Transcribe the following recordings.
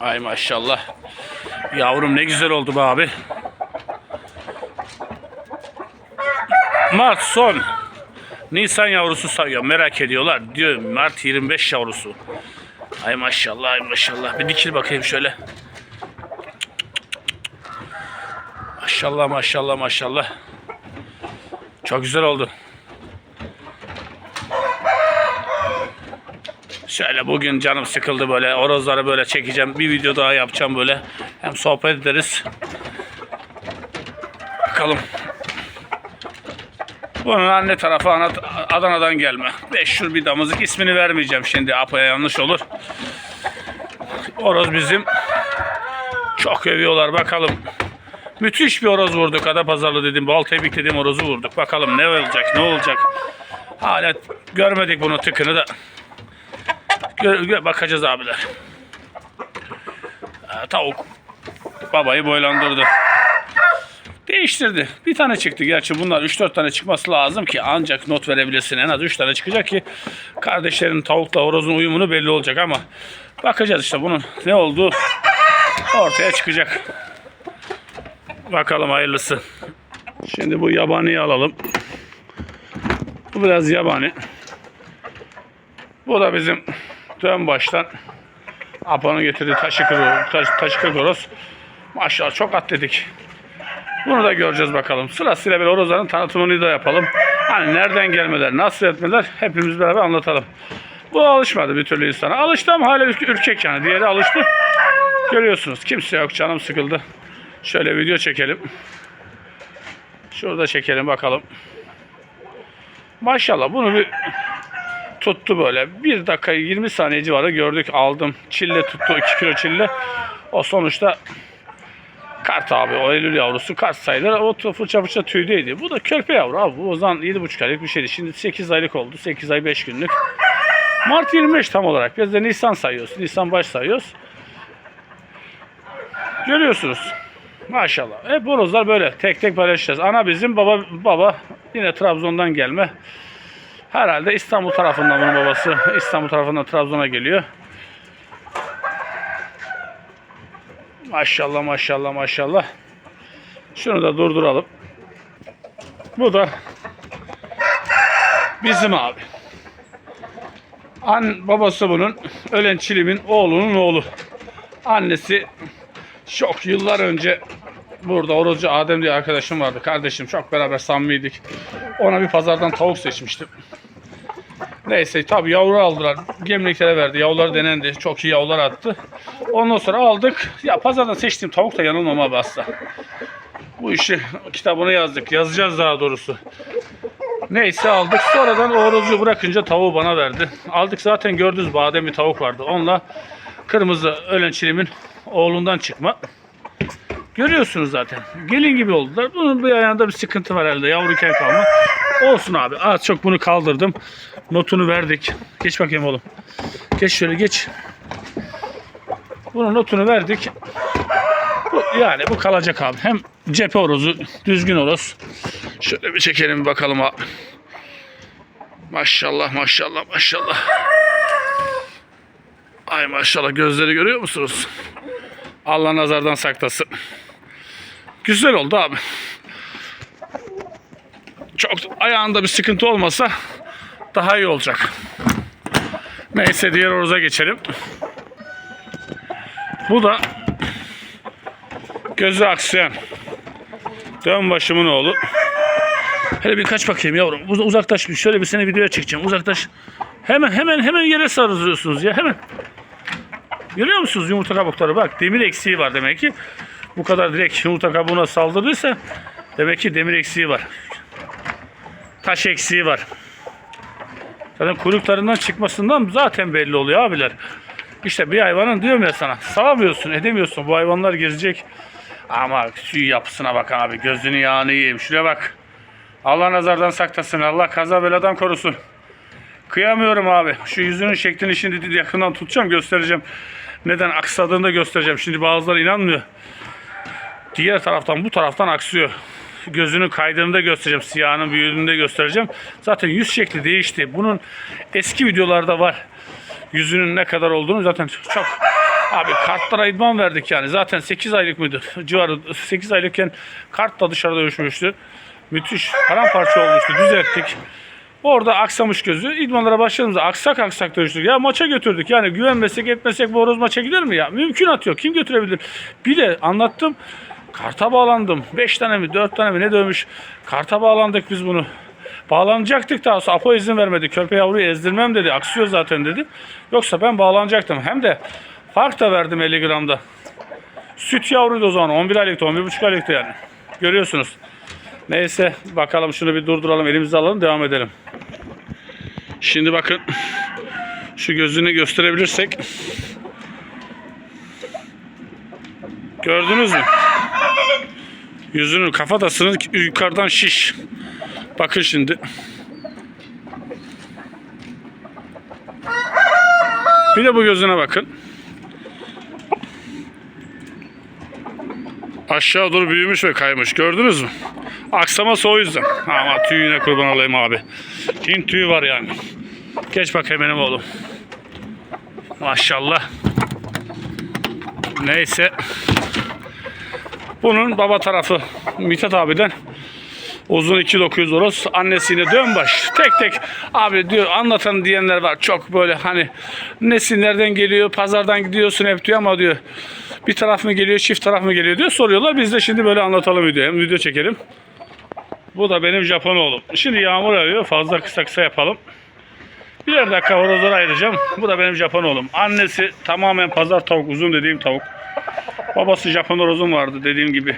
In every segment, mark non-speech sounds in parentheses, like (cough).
Ay maşallah. Yavrum ne güzel oldu be abi. Mart son. Nisan yavrusu sayıyor. Merak ediyorlar. Diyor Mart 25 yavrusu. Ay maşallah ay maşallah. Bir dikil bakayım şöyle. Maşallah maşallah maşallah. Çok güzel oldu. Şöyle bugün canım sıkıldı böyle orozları böyle çekeceğim. Bir video daha yapacağım böyle. Hem sohbet ederiz. Bakalım. Bunun anne tarafı Ana- Adana'dan gelme. Meşhur bir damızlık. ismini vermeyeceğim şimdi. Apaya yanlış olur. Oroz bizim. Çok övüyorlar bakalım. Müthiş bir oroz vurduk. Adapazarlı dedim. Bal tebrik dedim orozu vurduk. Bakalım ne olacak ne olacak. Hala görmedik bunu tıkını da. Gör- bakacağız abiler. Tavuk babayı boylandırdı. Değiştirdi. Bir tane çıktı. Gerçi bunlar 3-4 tane çıkması lazım ki ancak not verebilirsin. En az 3 tane çıkacak ki kardeşlerin tavukla horozun uyumunu belli olacak ama bakacağız işte bunun ne olduğu ortaya çıkacak. Bakalım hayırlısı. Şimdi bu yabaniyi alalım. Bu biraz yabani. Bu da bizim dön baştan Apo'nun getirdiği taşıkır, taş, taşıkır horoz. Maşallah çok atletik. Bunu da göreceğiz bakalım. Sırasıyla bir horozların tanıtımını da yapalım. Hani nereden gelmeler, nasıl etmeler hepimiz beraber anlatalım. Bu alışmadı bir türlü insana. Alıştı ama hala ürk- ürkek yani. Diğeri alıştı. Görüyorsunuz kimse yok canım sıkıldı. Şöyle video çekelim. Şurada çekelim bakalım. Maşallah bunu bir tuttu böyle. 1 dakika 20 saniye civarı gördük aldım. Çille tuttu 2 kilo çille. O sonuçta kart abi o Eylül yavrusu kart sayılır. O fırça fırça tüydeydi. Bu da körpe yavru abi. Bu o zaman 7,5 aylık bir şeydi. Şimdi 8 aylık oldu. 8 ay 5 günlük. Mart 25 tam olarak. Biz de Nisan sayıyoruz. Nisan baş sayıyoruz. Görüyorsunuz. Maşallah. Hep horozlar böyle. Tek tek paylaşacağız. Ana bizim baba baba yine Trabzon'dan gelme. Herhalde İstanbul tarafından bunun babası. İstanbul tarafından Trabzon'a geliyor. Maşallah maşallah maşallah. Şunu da durduralım. Bu da bizim abi. An babası bunun ölen Çilim'in oğlunun oğlu. Annesi çok yıllar önce burada Orozcu Adem diye arkadaşım vardı. Kardeşim çok beraber samimiydik. Ona bir pazardan tavuk seçmiştim. Neyse tabi yavru aldılar. Gemliklere verdi. Yavrular denendi. Çok iyi yavrular attı. Ondan sonra aldık. Ya pazardan seçtiğim tavuk da yanılmam abi asla. Bu işi kitabını yazdık. Yazacağız daha doğrusu. Neyse aldık. Sonradan o horozu bırakınca tavuğu bana verdi. Aldık zaten gördünüz badem bir tavuk vardı. Onunla kırmızı ölen çilimin oğlundan çıkma. Görüyorsunuz zaten. Gelin gibi oldular. Bunun bir ayağında bir sıkıntı var herhalde. Yavruyken kalma. Olsun abi. Az çok bunu kaldırdım. Notunu verdik. Geç bakayım oğlum. Geç şöyle geç. Bunun notunu verdik. Bu, yani bu kalacak abi. Hem cephe horozu, düzgün horoz. Şöyle bir çekelim bakalım abi. Maşallah maşallah maşallah. Ay maşallah gözleri görüyor musunuz? Allah nazardan saklasın. Güzel oldu abi. Çok ayağında bir sıkıntı olmasa daha iyi olacak. Neyse diğer horoza geçelim. Bu da gözü aksayan dön başımın oğlu. Hele bir kaç bakayım yavrum. Uz- Uzaklaş. Şöyle bir sene videoya çekeceğim. Uzaklaş. Hemen hemen hemen yere sarılıyorsunuz ya. Hemen. Görüyor musunuz yumurta kabukları? Bak demir eksiği var demek ki. Bu kadar direkt yumurta kabuğuna saldırırsa demek ki demir eksiği var. Taş eksiği var. Zaten kuyruklarından çıkmasından zaten belli oluyor abiler. İşte bir hayvanın diyorum ya sana sağlamıyorsun edemiyorsun bu hayvanlar gezecek. Ama şu yapısına bak abi gözünü yağını yiyeyim şuraya bak. Allah nazardan saklasın Allah kaza beladan korusun. Kıyamıyorum abi. Şu yüzünün şeklini şimdi yakından tutacağım göstereceğim. Neden aksadığını da göstereceğim. Şimdi bazıları inanmıyor. Diğer taraftan bu taraftan aksıyor. Gözünün kaydığını da göstereceğim. Siyahının büyüdüğünü de göstereceğim. Zaten yüz şekli değişti. Bunun eski videolarda var. Yüzünün ne kadar olduğunu zaten çok Abi kartlara idman verdik yani. Zaten 8 aylık mıydı? Civarı 8 aylıkken kart da dışarıda düşmüştü. Müthiş paramparça olmuştu. Düzelttik. Orada aksamış gözü. İdmanlara başladığımızda aksak aksak dönüştük. Ya maça götürdük. Yani güvenmesek etmesek bu horoz maça gider mi ya? Mümkün atıyor. Kim götürebilir? Bir de anlattım. Karta bağlandım. 5 tane mi 4 tane mi ne dövmüş. Karta bağlandık biz bunu. Bağlanacaktık daha sonra Apo izin vermedi. Körpe yavruyu ezdirmem dedi. Aksıyor zaten dedi. Yoksa ben bağlanacaktım. Hem de fark da verdim 50 gramda. Süt yavruydu o zaman. 11 aylıktı, 11,5 aylıktı yani. Görüyorsunuz. Neyse bakalım şunu bir durduralım. Elimize alalım devam edelim. Şimdi bakın. Şu gözünü gösterebilirsek. Gördünüz mü? Yüzünün kafatasının yukarıdan şiş. Bakın şimdi. Bir de bu gözüne bakın. Aşağı doğru büyümüş ve kaymış. Gördünüz mü? Aksaması o yüzden. Ama tüyüne kurban olayım abi. Hint tüyü var yani. Geç bakayım benim oğlum. Maşallah. Neyse. Bunun baba tarafı Mithat abiden uzun 2900 horoz. Annesi yine dönbaş. Tek tek abi diyor anlatan diyenler var. Çok böyle hani nesi nereden geliyor pazardan gidiyorsun hep diyor ama diyor bir taraf mı geliyor çift taraf mı geliyor diyor soruyorlar. Biz de şimdi böyle anlatalım video. Hem video çekelim. Bu da benim Japon oğlum. Şimdi yağmur yağıyor. Fazla kısa kısa yapalım. Birer dakika horozları ayıracağım. Bu da benim Japon oğlum. Annesi tamamen pazar tavuk. Uzun dediğim tavuk. Babası Japon horozum vardı dediğim gibi.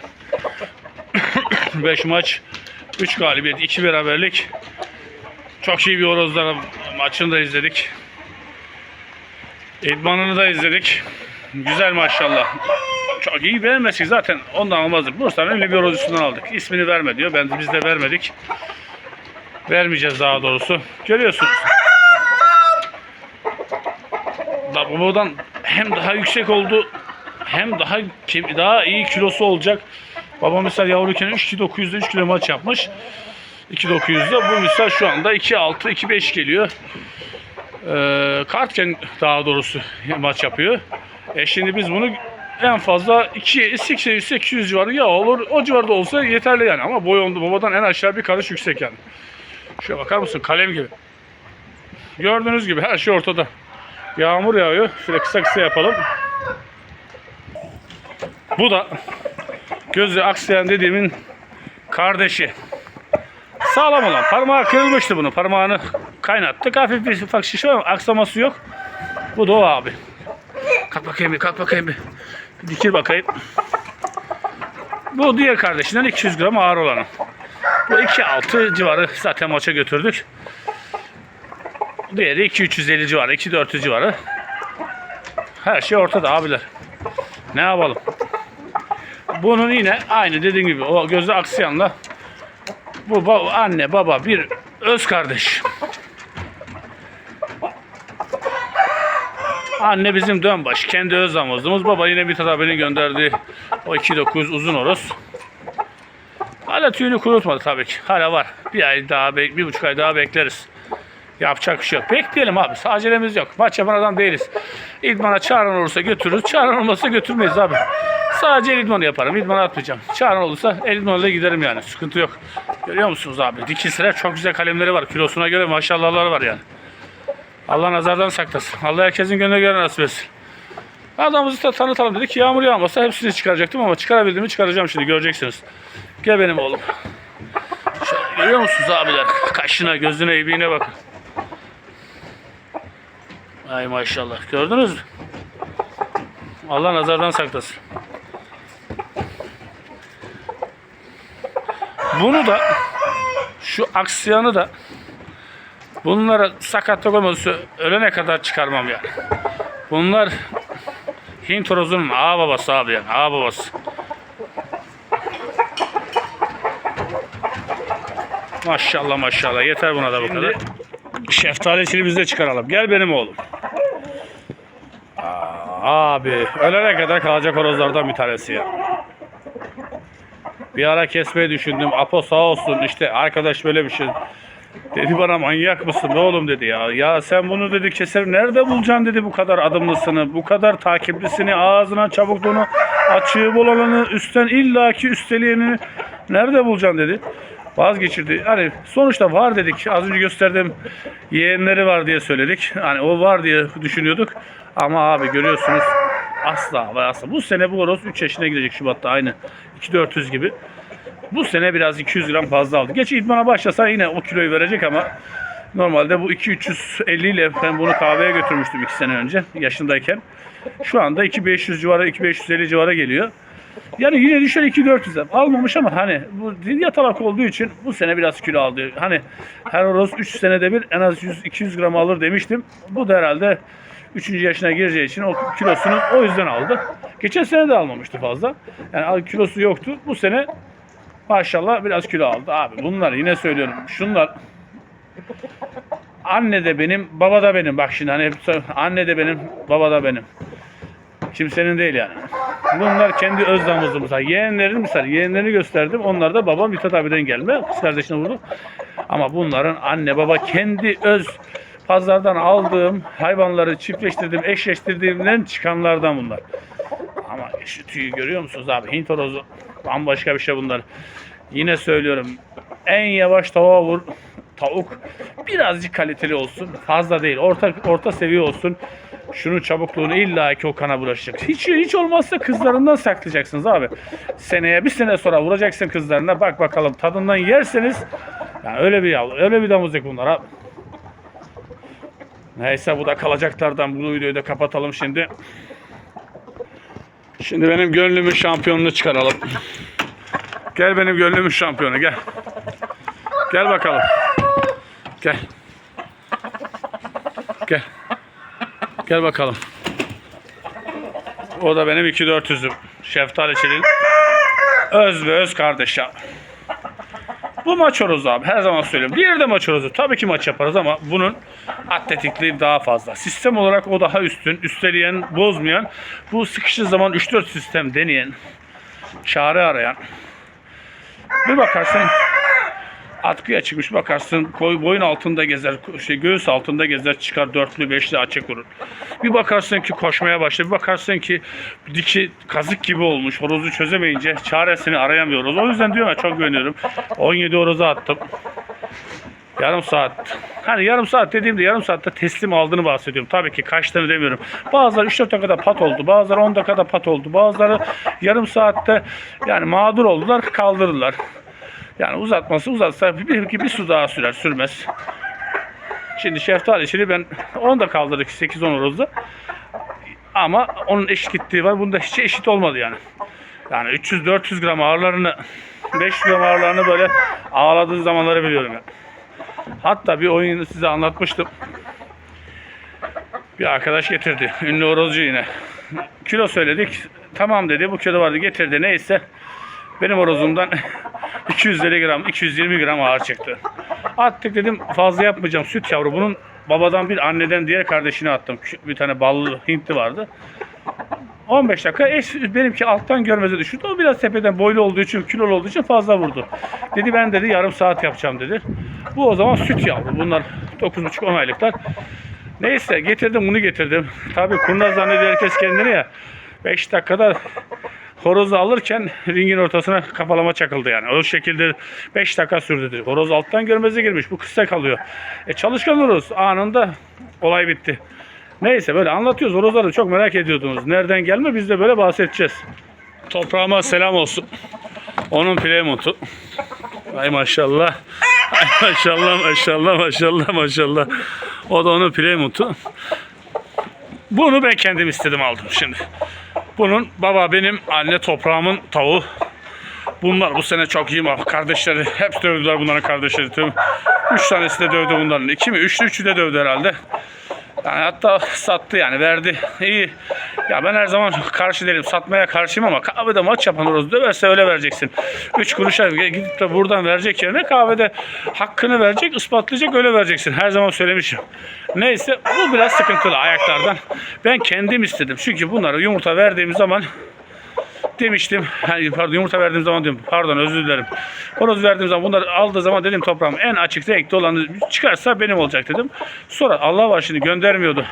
(coughs) 5 maç, 3 galibiyet, 2 beraberlik. Çok iyi bir horozlar maçını da izledik. İdmanını da izledik. Güzel maşallah. Çok iyi beğenmesek zaten ondan almazdık. Bursa'nın ünlü bir üstünden aldık. İsmini verme diyor. Ben biz de vermedik. Vermeyeceğiz daha doğrusu. Görüyorsunuz. Da babadan hem daha yüksek oldu hem daha daha iyi kilosu olacak. Baba mesela yavruyken 3 kilo 900'de 3 kilo maç yapmış. 2900'de bu misal şu anda 2.6 2.5 geliyor. Ee, kartken daha doğrusu maç yapıyor. E şimdi biz bunu en fazla 2 800 800 civarı ya olur. O civarda olsa yeterli yani ama boy onda babadan en aşağı bir karış yüksek yani. Şuraya bakar mısın? Kalem gibi. Gördüğünüz gibi her şey ortada. Yağmur yağıyor. Şöyle kısa kısa yapalım. Bu da gözü aksayan dediğimin kardeşi. Sağlam olan. Parmağı kırılmıştı bunu. Parmağını kaynattık. Hafif bir ufak şiş var ama aksaması yok. Bu da o abi. Kalk bakayım bir, kalk bakayım bir. Dikil bakayım. Bu diğer kardeşinden 200 gram ağır olanı. Bu 2.6 civarı zaten maça götürdük. Diğeri 2.350 civarı, 2.400 civarı. Her şey ortada abiler. Ne yapalım? Bunun yine aynı dediğim gibi o gözü aksayanla bu ba- anne baba bir öz kardeş. Anne bizim dönbaş. Kendi öz damızlığımız. Baba yine bir abinin gönderdiği o 2.9 uzun horoz. Hala tüyünü kurutmadı tabii ki. Hala var. Bir ay daha, bir buçuk ay daha bekleriz. Yapacak bir şey yok. Bekleyelim abi. Acelemiz yok. Maç yapan adam değiliz. İdmana çağıran olursa götürürüz. Çağıran olmazsa götürmeyiz abi. Sadece idmanı yaparım. İdmanı atmayacağım. Çağıran olursa el idmanıyla giderim yani. Sıkıntı yok. Görüyor musunuz abi? Dikilseler çok güzel kalemleri var. Kilosuna göre maşallahları var yani. Allah nazardan saklasın. Allah herkesin gönlüne göre nasip etsin. Adamımızı da tanıtalım dedik. Yağmur yağmasa hepsini çıkaracaktım ama çıkarabildiğimi çıkaracağım şimdi. Göreceksiniz. Gel benim oğlum. Şöyle görüyor musunuz abiler? Kaşına, gözüne, ibiğine bakın. Ay maşallah. Gördünüz mü? Allah nazardan saklasın. Bunu da şu aksiyanı da bunlara sakatlık olması ölene kadar çıkarmam yani. Bunlar Hint horozunun ağa babası abi yani ağa babası. Maşallah maşallah yeter buna da bu kadar. Şeftali biz de çıkaralım. Gel benim oğlum. Aa, abi ölene kadar kalacak horozlardan bir tanesi ya. Bir ara kesmeyi düşündüm. Apo sağ olsun işte arkadaş böyle bir şey Dedi bana manyak mısın oğlum dedi ya. Ya sen bunu dedi keser nerede bulacaksın dedi bu kadar adımlısını, bu kadar takiplisini, ağzına çabukluğunu, açığı bol olanı, üstten illaki üsteleyeni nerede bulacaksın dedi. Vazgeçirdi. Hani sonuçta var dedik. Az önce gösterdiğim yeğenleri var diye söyledik. Hani o var diye düşünüyorduk. Ama abi görüyorsunuz asla ve asla. Bu sene bu horoz 3 yaşına girecek Şubat'ta aynı. 2400 gibi. Bu sene biraz 200 gram fazla aldı. Geç idmana başlasa yine o kiloyu verecek ama normalde bu 2-350 ile ben bunu kahveye götürmüştüm 2 sene önce yaşındayken. Şu anda 2500 civarı 2550 civarı geliyor. Yani yine düşer 2400'e. Almamış ama hani bu yatalak olduğu için bu sene biraz kilo aldı. Hani her horoz 3 senede bir en az 100 200 gram alır demiştim. Bu da herhalde 3. yaşına gireceği için o kilosunu o yüzden aldı. Geçen sene de almamıştı fazla. Yani kilosu yoktu. Bu sene maşallah biraz kilo aldı. Abi bunlar yine söylüyorum. Şunlar anne de benim, baba da benim. Bak şimdi hani hep anne de benim, baba da benim. Kimsenin değil yani. Bunlar kendi öz damızlığımız. Ha, Yeğenlerin misal, yeğenlerini gösterdim. Onlar da babam Mithat abiden gelme. Kız kardeşine vurdu. Ama bunların anne baba kendi öz pazardan aldığım hayvanları çiftleştirdiğim, eşleştirdiğimden çıkanlardan bunlar. Ama şu tüyü görüyor musunuz abi? Hint horozu bambaşka bir şey bunlar. Yine söylüyorum. En yavaş tavuğa vur. Tavuk birazcık kaliteli olsun. Fazla değil. Orta orta seviye olsun. Şunun çabukluğunu illa ki o kana bulaşacak. Hiç hiç olmazsa kızlarından saklayacaksınız abi. Seneye bir sene sonra vuracaksın kızlarına. Bak bakalım tadından yerseniz yani öyle bir yavru, öyle bir damızlık bunlar abi. Neyse bu da kalacaklardan. Bu videoyu da kapatalım şimdi. Şimdi benim gönlümün şampiyonunu çıkaralım. Gel benim gönlümün şampiyonu gel. Gel bakalım. Gel. Gel. Gel bakalım. O da benim 2400'üm. Şeftali Çelin. Öz ve öz kardeş ya. Bu maç horozu abi. Her zaman söylüyorum. Diğeri de maç horozu. Tabii ki maç yaparız ama bunun atletikliği daha fazla. Sistem olarak o daha üstün. Üsteleyen, bozmayan. Bu sıkıştığı zaman 3-4 sistem deneyen. Çare arayan. Bir bakarsın atkıya çıkmış bakarsın koy boyun altında gezer şey göğüs altında gezer çıkar dörtlü beşli açık vurur. Bir bakarsın ki koşmaya başladı. Bir bakarsın ki diki kazık gibi olmuş. Horozu çözemeyince çaresini arayamıyoruz. O yüzden diyorum ya çok güveniyorum. 17 horozu attım. Yarım saat. Hani yarım saat dediğimde yarım saatte teslim aldığını bahsediyorum. Tabii ki kaçtığını demiyorum. Bazıları 3-4 dakikada pat oldu. Bazıları 10 dakikada pat oldu. Bazıları yarım saatte yani mağdur oldular kaldırdılar. Yani uzatması uzatsa bir, bir, su daha sürer sürmez. Şimdi şeftali işini ben 10 da kaldırdık 8-10 horozda. Ama onun eşit gittiği var. Bunda hiç eşit olmadı yani. Yani 300-400 gram ağırlarını 500 gram ağırlarını böyle ağladığı zamanları biliyorum yani. Hatta bir oyunu size anlatmıştım. Bir arkadaş getirdi. Ünlü horozcu yine. Kilo söyledik. Tamam dedi. Bu kilo vardı getirdi. Neyse. Benim horozumdan (laughs) 250 gram, 220 gram ağır çıktı. Attık dedim fazla yapmayacağım. Süt yavru. Bunun babadan bir anneden diğer kardeşine attım. Bir tane ballı Hintli vardı. 15 dakika eş, benimki alttan görmeze düşürdü. O biraz tepeden boylu olduğu için, kilolu olduğu için fazla vurdu. Dedi ben dedi yarım saat yapacağım dedi. Bu o zaman süt yavru. Bunlar 9,5-10 aylıklar. Neyse getirdim bunu getirdim. Tabii kurnaz zannediyor herkes kendini ya. 5 dakikada horozu alırken ringin ortasına kapalama çakıldı yani. O şekilde 5 dakika sürdü. Horoz alttan görmeze girmiş. Bu kısa kalıyor. E çalışkan horoz anında olay bitti. Neyse böyle anlatıyoruz. Horozları çok merak ediyordunuz. Nereden gelme biz de böyle bahsedeceğiz. Toprağıma selam olsun. Onun Playmont'u. Ay maşallah. Ay maşallah maşallah maşallah maşallah. O da onun Playmont'u. Bunu ben kendim istedim aldım şimdi. Bunun baba benim, anne toprağımın tavuğu. Bunlar bu sene çok iyi ama kardeşleri hep dövdüler bunların kardeşleri. Tüm üç tanesi de dövdü bunların. İki mi? Üçlü üçü de dövdü herhalde. Yani hatta sattı yani verdi. İyi. Ya ben her zaman karşı değilim. Satmaya karşıyım ama kahvede maç yapan horoz döverse öyle vereceksin. Üç kuruşa gidip de buradan verecek yerine kahvede hakkını verecek, ispatlayacak öyle vereceksin. Her zaman söylemişim. Neyse bu biraz sıkıntılı ayaklardan. Ben kendim istedim. Çünkü bunlara yumurta verdiğim zaman demiştim. Yani pardon yumurta verdiğim zaman diyorum. Pardon özür dilerim. Horoz verdiğim zaman bunları aldığı zaman dedim toprağım en açık renkli olanı çıkarsa benim olacak dedim. Sonra Allah var şimdi göndermiyordu.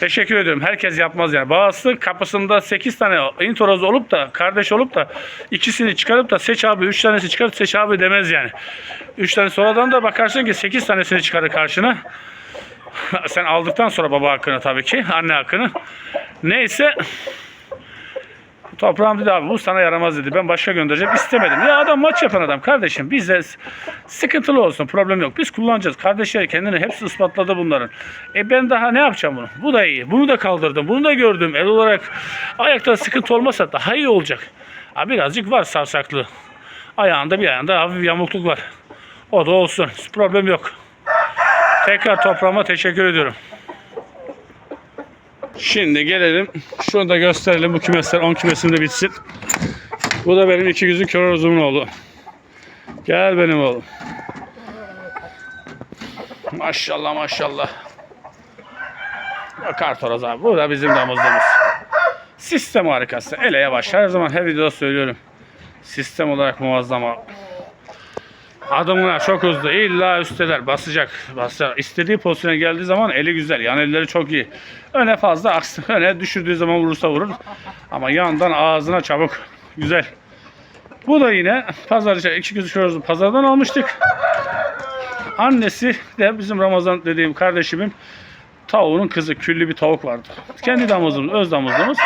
Teşekkür ediyorum. Herkes yapmaz yani. Bazısı kapısında 8 tane intoroz olup da kardeş olup da ikisini çıkarıp da seç abi 3 tanesi çıkarıp seç abi demez yani. 3 tane sonradan da bakarsın ki 8 tanesini çıkarır karşına. Sen aldıktan sonra baba hakkını tabii ki. Anne hakkını. Neyse. Toprağım dedi abi bu sana yaramaz dedi. Ben başka göndereceğim. istemedim. Ya adam maç yapan adam kardeşim. Bize s- sıkıntılı olsun. Problem yok. Biz kullanacağız. Kardeşleri kendini hepsi ispatladı bunların. E ben daha ne yapacağım bunu? Bu da iyi. Bunu da kaldırdım. Bunu da gördüm. El olarak ayakta sıkıntı olmasa daha iyi olacak. Abi birazcık var savsaklı. Ayağında bir ayağında hafif yamukluk var. O da olsun. Problem yok. Tekrar toprağıma teşekkür ediyorum. Şimdi gelelim. Şunu da gösterelim. Bu kümesler 10 kümesim de bitsin. Bu da benim iki gözü kör oğlumun oğlu. Gel benim oğlum. Maşallah maşallah. Bakar Toraz abi. Bu da bizim damızlığımız. Sistem harikası. Ele yavaş. Her zaman her videoda söylüyorum. Sistem olarak muazzam abi. Adımlar çok hızlı. İlla üsteler. Basacak. Basacak. İstediği pozisyona geldiği zaman eli güzel. Yan elleri çok iyi. Öne fazla aksın. (laughs) Öne düşürdüğü zaman vurursa vurur. Ama yandan ağzına çabuk. Güzel. Bu da yine pazar iki gün şöyle pazardan almıştık. Annesi de bizim Ramazan dediğim kardeşimin tavuğunun kızı küllü bir tavuk vardı. Kendi damızımız, öz damızlığımız.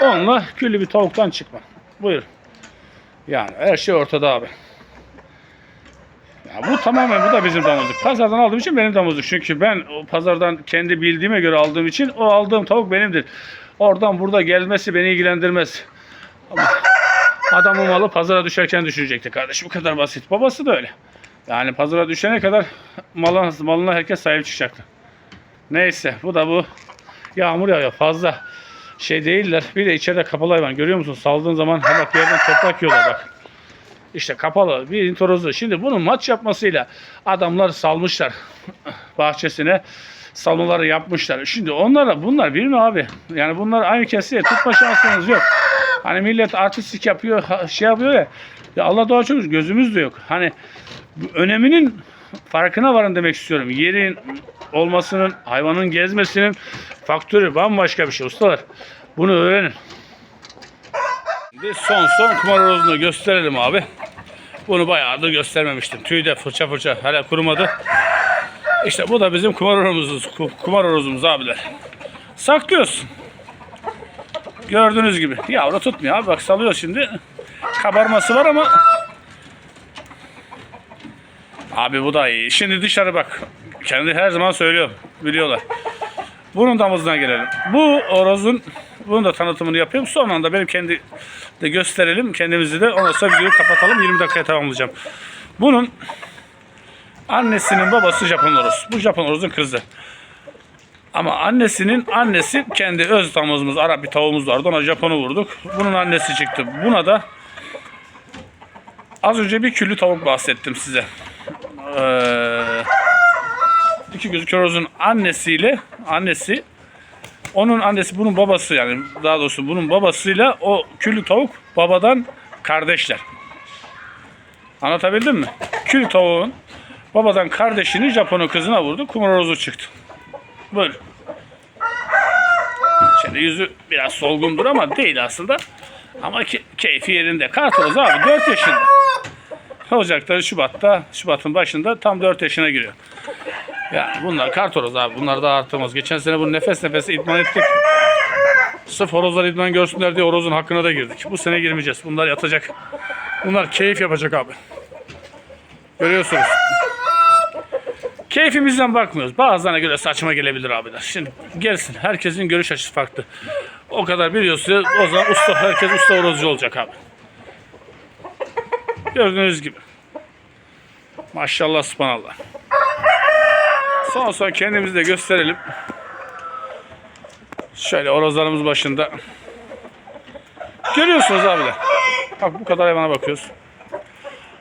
Onunla küllü bir tavuktan çıkma. Buyur. Yani her şey ortada abi. Ya bu tamamen bu da bizim damızlık. Pazardan aldığım için benim damızlık. Çünkü ben o pazardan kendi bildiğime göre aldığım için o aldığım tavuk benimdir. Oradan burada gelmesi beni ilgilendirmez. Adamın malı pazara düşerken düşecekti kardeşim. Bu kadar basit. Babası da öyle. Yani pazara düşene kadar malına, malına herkes sahip çıkacaktı. Neyse bu da bu. Yağmur yağıyor fazla. Şey değiller. Bir de içeride kapalı hayvan. Görüyor musun? Saldığın zaman bak yerden toprak yiyorlar bak. İşte kapalı bir intorozu. Şimdi bunun maç yapmasıyla adamlar salmışlar (laughs) bahçesine. Salmaları yapmışlar. Şimdi onlara bunlar bir mi abi? Yani bunlar aynı kesiye tutma şansınız yok. Hani millet artistik yapıyor, şey yapıyor ya. Ya Allah doğa çok gözümüz de yok. Hani öneminin farkına varın demek istiyorum. Yerin olmasının, hayvanın gezmesinin faktörü bambaşka bir şey ustalar. Bunu öğrenin. Şimdi son son kumar horozunu gösterelim abi. Bunu bayağıdır göstermemiştim. Tüy de fırça fırça hala kurumadı. İşte bu da bizim kumar horozumuz, ku- kumar horozumuz abiler. Saklıyoruz. Gördüğünüz gibi. Yavru tutmuyor abi bak salıyor şimdi. Kabarması var ama Abi bu da iyi. Şimdi dışarı bak. Kendi her zaman söylüyor. Biliyorlar. Bunun damızına gelelim. Bu orozun bunun da tanıtımını yapıyorum. Sonra da benim kendi de gösterelim. Kendimizi de ondan sonra videoyu kapatalım. 20 dakikaya tamamlayacağım. Bunun annesinin babası Japon oroz. Bu Japon orozun kızı. Ama annesinin annesi kendi öz damızımız Arap bir tavuğumuz vardı. Ona Japon'u vurduk. Bunun annesi çıktı. Buna da az önce bir küllü tavuk bahsettim size. Ee, iki gözü körozun annesiyle annesi onun annesi bunun babası yani daha doğrusu bunun babasıyla o küllü tavuk babadan kardeşler. Anlatabildim mi? Küllü tavuğun babadan kardeşini Japon'un kızına vurdu. Kumorozu çıktı. Böyle. Şimdi yüzü biraz solgundur ama değil aslında. Ama ki, keyfi yerinde. Kartoz abi 4 yaşında. Ocak'ta, Şubat'ta, Şubat'ın başında tam 4 yaşına giriyor. Yani bunlar kartoroz abi. Bunlar da artırmaz. Geçen sene bunu nefes nefese idman ettik. Sırf horozlar idman görsünler diye horozun hakkına da girdik. Bu sene girmeyeceğiz. Bunlar yatacak. Bunlar keyif yapacak abi. Görüyorsunuz. Keyfimizden bakmıyoruz. Bazılarına göre saçma gelebilir abiler. Şimdi gelsin. Herkesin görüş açısı farklı. O kadar biliyorsa o zaman usta, herkes usta horozcu olacak abi. Gördüğünüz gibi. Maşallah subhanallah. Son son kendimizi de gösterelim. Şöyle horozlarımız başında. Görüyorsunuz abiler. Bak bu kadar hayvana bakıyoruz.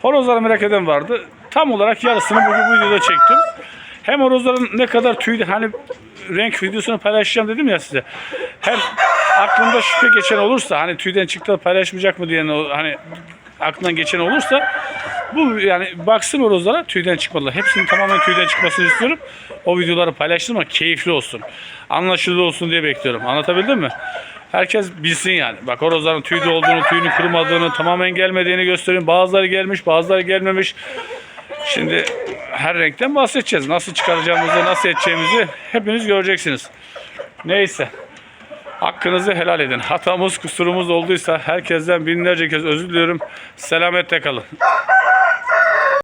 Horozları merak eden vardı. Tam olarak yarısını bugün bu videoda çektim. Hem horozların ne kadar tüylü hani renk videosunu paylaşacağım dedim ya size. Hem aklında şüphe geçen olursa hani tüyden çıktı paylaşmayacak mı diyen hani aklından geçen olursa bu yani baksın horozlara tüyden çıkmadılar. Hepsinin tamamen tüyden çıkmasını istiyorum. O videoları paylaştım ama keyifli olsun. Anlaşılır olsun diye bekliyorum. Anlatabildim mi? Herkes bilsin yani. Bak horozların tüyde olduğunu, tüyünün kurumadığını, tamamen gelmediğini gösteriyorum. Bazıları gelmiş, bazıları gelmemiş. Şimdi her renkten bahsedeceğiz. Nasıl çıkaracağımızı, nasıl edeceğimizi hepiniz göreceksiniz. Neyse. Hakkınızı helal edin. Hatamız, kusurumuz olduysa herkesten binlerce kez özür diliyorum. Selametle kalın.